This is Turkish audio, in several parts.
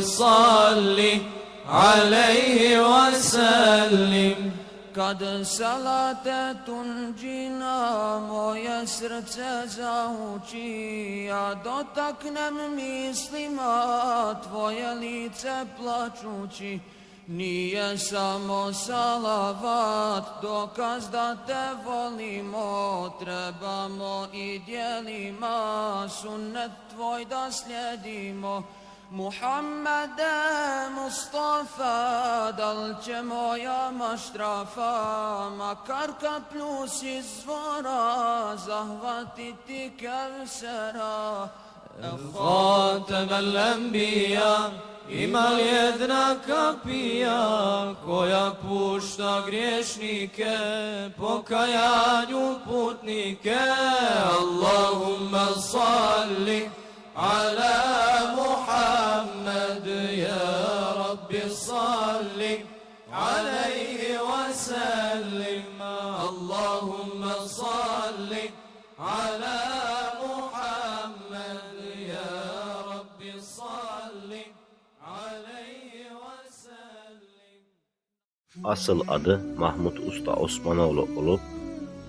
صل عليه وسلم kad salate tunđina moje srce zauči ja dotaknem mislima tvoje lice plačući nije samo salavat dokaz da te volimo trebamo i dijelima sunnet tvoj da slijedimo Muhammede Mustafa, da li će moja maštrafa, makar kaplju s izvora, zahvatiti kevsera. خاتم الأنبياء ima li jedna kapija koja pušta griješnike, pokajanju putnike? Allahumma salli ala Asıl adı Mahmut Usta Osmanoğlu olup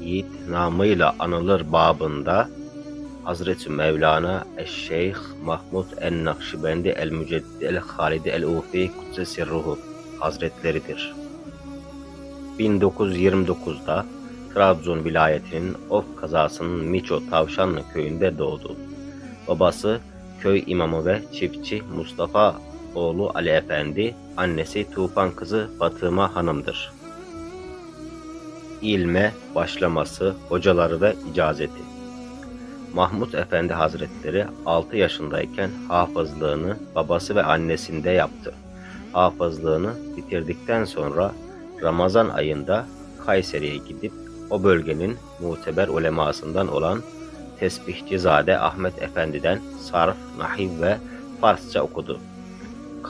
Yiğit namıyla anılır babında Hazreti Mevlana Eşşeyh Mahmud en-Nakşibendi el-Müceddid el-Halidi el-Ufi Kudsesi Ruhu Hazretleridir. 1929'da Trabzon vilayetinin Of kazasının Miço Tavşanlı köyünde doğdu. Babası köy imamı ve çiftçi Mustafa oğlu Ali Efendi, annesi Tufan kızı Fatıma Hanım'dır. İlme başlaması, hocaları ve icazeti. Mahmut Efendi Hazretleri 6 yaşındayken hafızlığını babası ve annesinde yaptı. Hafızlığını bitirdikten sonra Ramazan ayında Kayseri'ye gidip o bölgenin muteber ulemasından olan Tesbihcizade Ahmet Efendi'den sarf, nahiv ve Farsça okudu.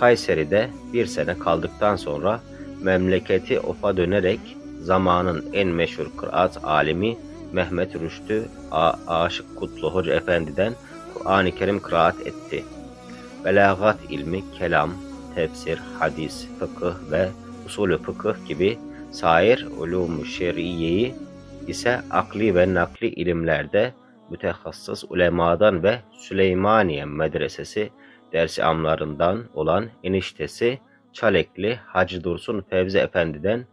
Kayseri'de bir sene kaldıktan sonra memleketi Of'a dönerek zamanın en meşhur kıraat alimi Mehmet Rüştü A- Aşık Kutlu Hoca Efendi'den Kur'an-ı Kerim kıraat etti. Belagat ilmi, kelam, tefsir, hadis, fıkıh ve usulü fıkıh gibi sair ulûm-u şer'iyeyi ise akli ve nakli ilimlerde mütehassıs ulemadan ve Süleymaniye Medresesi dersi amlarından olan eniştesi Çalekli Hacı Dursun Fevzi Efendi'den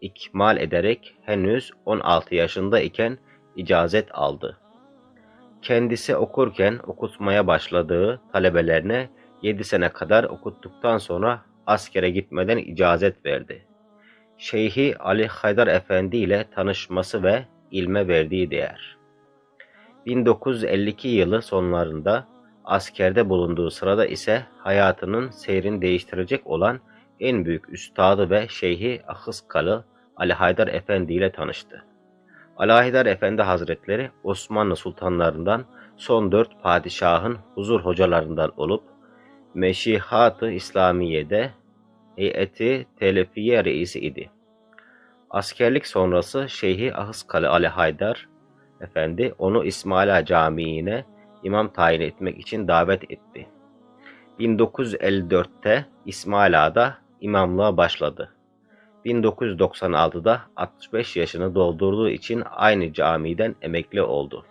ikmal ederek henüz 16 yaşında iken icazet aldı. Kendisi okurken okutmaya başladığı talebelerine 7 sene kadar okuttuktan sonra askere gitmeden icazet verdi. Şeyhi Ali Haydar Efendi ile tanışması ve ilme verdiği değer. 1952 yılı sonlarında askerde bulunduğu sırada ise hayatının seyrini değiştirecek olan en büyük üstadı ve şeyhi Ahıskalı Ali Haydar Efendi ile tanıştı. Ali Haydar Efendi Hazretleri Osmanlı sultanlarından son dört padişahın huzur hocalarından olup Meşihat-ı İslamiye'de heyeti telefiye reisi idi. Askerlik sonrası Şeyhi Ahıskalı Ali Haydar Efendi onu İsmaila Camii'ne imam tayin etmek için davet etti. 1954'te İsmaila'da imamlığa başladı. 1996'da 65 yaşını doldurduğu için aynı camiden emekli oldu.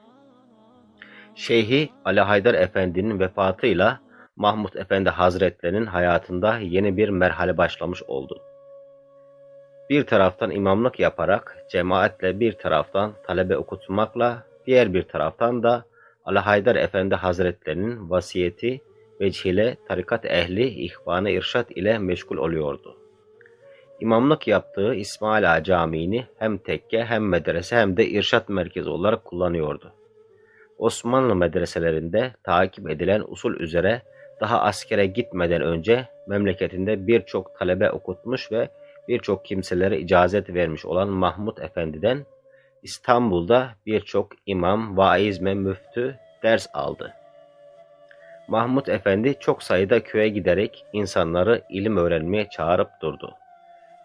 Şeyhi Ali Haydar Efendi'nin vefatıyla Mahmut Efendi Hazretlerinin hayatında yeni bir merhale başlamış oldu. Bir taraftan imamlık yaparak cemaatle bir taraftan talebe okutmakla diğer bir taraftan da Ali Haydar Efendi Hazretlerinin vasiyeti vecihle tarikat ehli ihvanı irşat ile meşgul oluyordu. İmamlık yaptığı İsmail Ağa Camii'ni hem tekke hem medrese hem de irşat merkezi olarak kullanıyordu. Osmanlı medreselerinde takip edilen usul üzere daha askere gitmeden önce memleketinde birçok talebe okutmuş ve birçok kimselere icazet vermiş olan Mahmud Efendi'den İstanbul'da birçok imam, vaiz ve müftü ders aldı. Mahmud Efendi çok sayıda köye giderek insanları ilim öğrenmeye çağırıp durdu.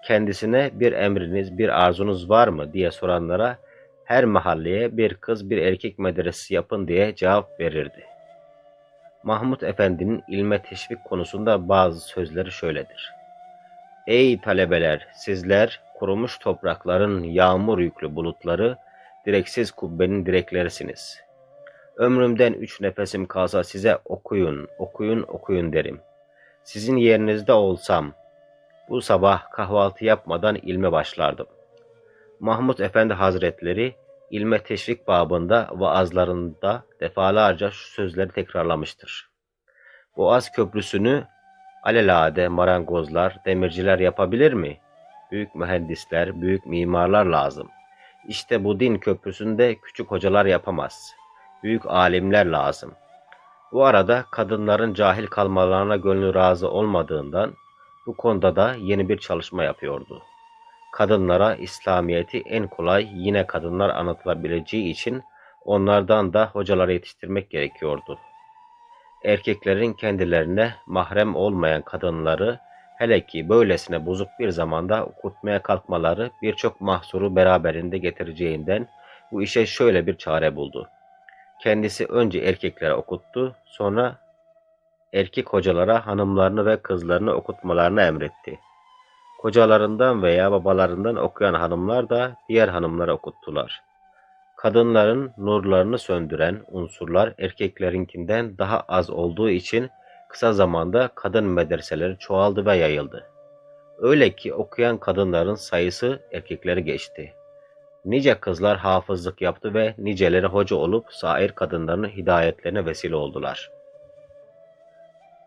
Kendisine bir emriniz, bir arzunuz var mı diye soranlara her mahalleye bir kız bir erkek medresesi yapın diye cevap verirdi. Mahmud Efendi'nin ilme teşvik konusunda bazı sözleri şöyledir. Ey talebeler, sizler kurumuş toprakların yağmur yüklü bulutları, direksiz kubbenin direklerisiniz. Ömrümden üç nefesim kalsa size okuyun, okuyun, okuyun derim. Sizin yerinizde olsam, bu sabah kahvaltı yapmadan ilme başlardım. Mahmud Efendi Hazretleri ilme teşvik babında vaazlarında defalarca şu sözleri tekrarlamıştır. Boğaz Köprüsü'nü alelade marangozlar, demirciler yapabilir mi? Büyük mühendisler, büyük mimarlar lazım. İşte bu din köprüsünde küçük hocalar yapamaz. Büyük alimler lazım. Bu arada kadınların cahil kalmalarına gönlü razı olmadığından bu konuda da yeni bir çalışma yapıyordu. Kadınlara İslamiyet'i en kolay yine kadınlar anlatılabileceği için onlardan da hocaları yetiştirmek gerekiyordu. Erkeklerin kendilerine mahrem olmayan kadınları hele ki böylesine bozuk bir zamanda okutmaya kalkmaları birçok mahsuru beraberinde getireceğinden bu işe şöyle bir çare buldu. Kendisi önce erkeklere okuttu, sonra erkek hocalara hanımlarını ve kızlarını okutmalarını emretti. Kocalarından veya babalarından okuyan hanımlar da diğer hanımlara okuttular. Kadınların nurlarını söndüren unsurlar erkeklerinkinden daha az olduğu için kısa zamanda kadın medreseleri çoğaldı ve yayıldı. Öyle ki okuyan kadınların sayısı erkekleri geçti. Nice kızlar hafızlık yaptı ve niceleri hoca olup sair kadınların hidayetlerine vesile oldular.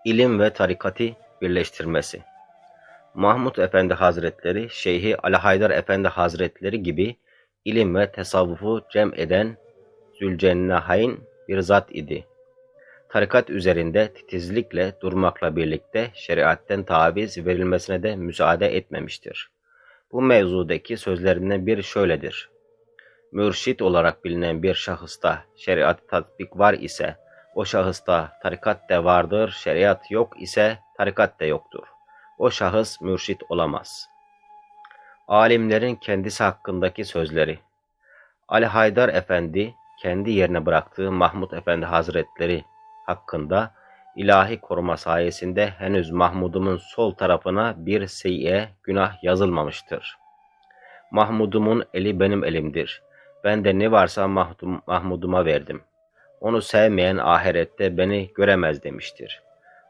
İlim ve tarikati birleştirmesi Mahmud Efendi Hazretleri, Şeyhi Ali Haydar Efendi Hazretleri gibi ilim ve tasavvufu cem eden Zülcennahayn bir zat idi. Tarikat üzerinde titizlikle durmakla birlikte şeriatten taviz verilmesine de müsaade etmemiştir. Bu mevzudaki sözlerinden biri şöyledir. Mürşit olarak bilinen bir şahısta şeriat tatbik var ise, o şahısta tarikat de vardır, şeriat yok ise tarikat de yoktur. O şahıs mürşit olamaz. Alimlerin kendisi hakkındaki sözleri Ali Haydar Efendi kendi yerine bıraktığı Mahmud Efendi Hazretleri hakkında ilahi koruma sayesinde henüz Mahmud'umun sol tarafına bir seyye günah yazılmamıştır. Mahmud'umun eli benim elimdir. Ben de ne varsa Mahmudum, Mahmud'uma verdim. Onu sevmeyen ahirette beni göremez demiştir.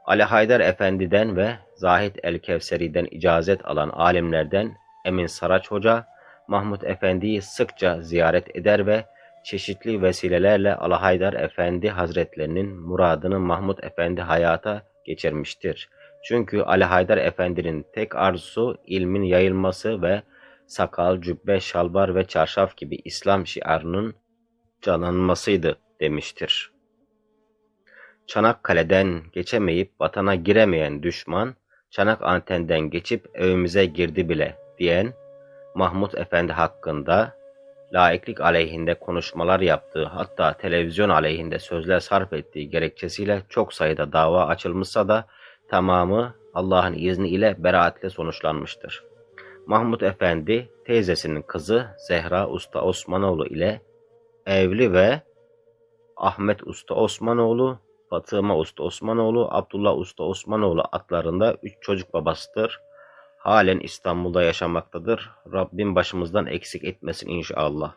Ali Haydar Efendi'den ve Zahid el-Kevseri'den icazet alan alimlerden Emin Saraç Hoca, Mahmud Efendi'yi sıkça ziyaret eder ve çeşitli vesilelerle Ali Haydar Efendi Hazretlerinin muradını Mahmud Efendi hayata geçirmiştir. Çünkü Ali Haydar Efendi'nin tek arzusu ilmin yayılması ve sakal, cübbe, şalbar ve çarşaf gibi İslam şiarının canlanmasıydı demiştir. Çanakkale'den geçemeyip vatana giremeyen düşman, Çanak antenden geçip evimize girdi bile diyen Mahmud Efendi hakkında laiklik aleyhinde konuşmalar yaptığı hatta televizyon aleyhinde sözler sarf ettiği gerekçesiyle çok sayıda dava açılmışsa da tamamı Allah'ın izni ile beraatle sonuçlanmıştır. Mahmud Efendi teyzesinin kızı Zehra Usta Osmanoğlu ile evli ve Ahmet Usta Osmanoğlu, Fatıma Usta Osmanoğlu, Abdullah Usta Osmanoğlu adlarında üç çocuk babasıdır. Halen İstanbul'da yaşamaktadır. Rabbim başımızdan eksik etmesin inşallah.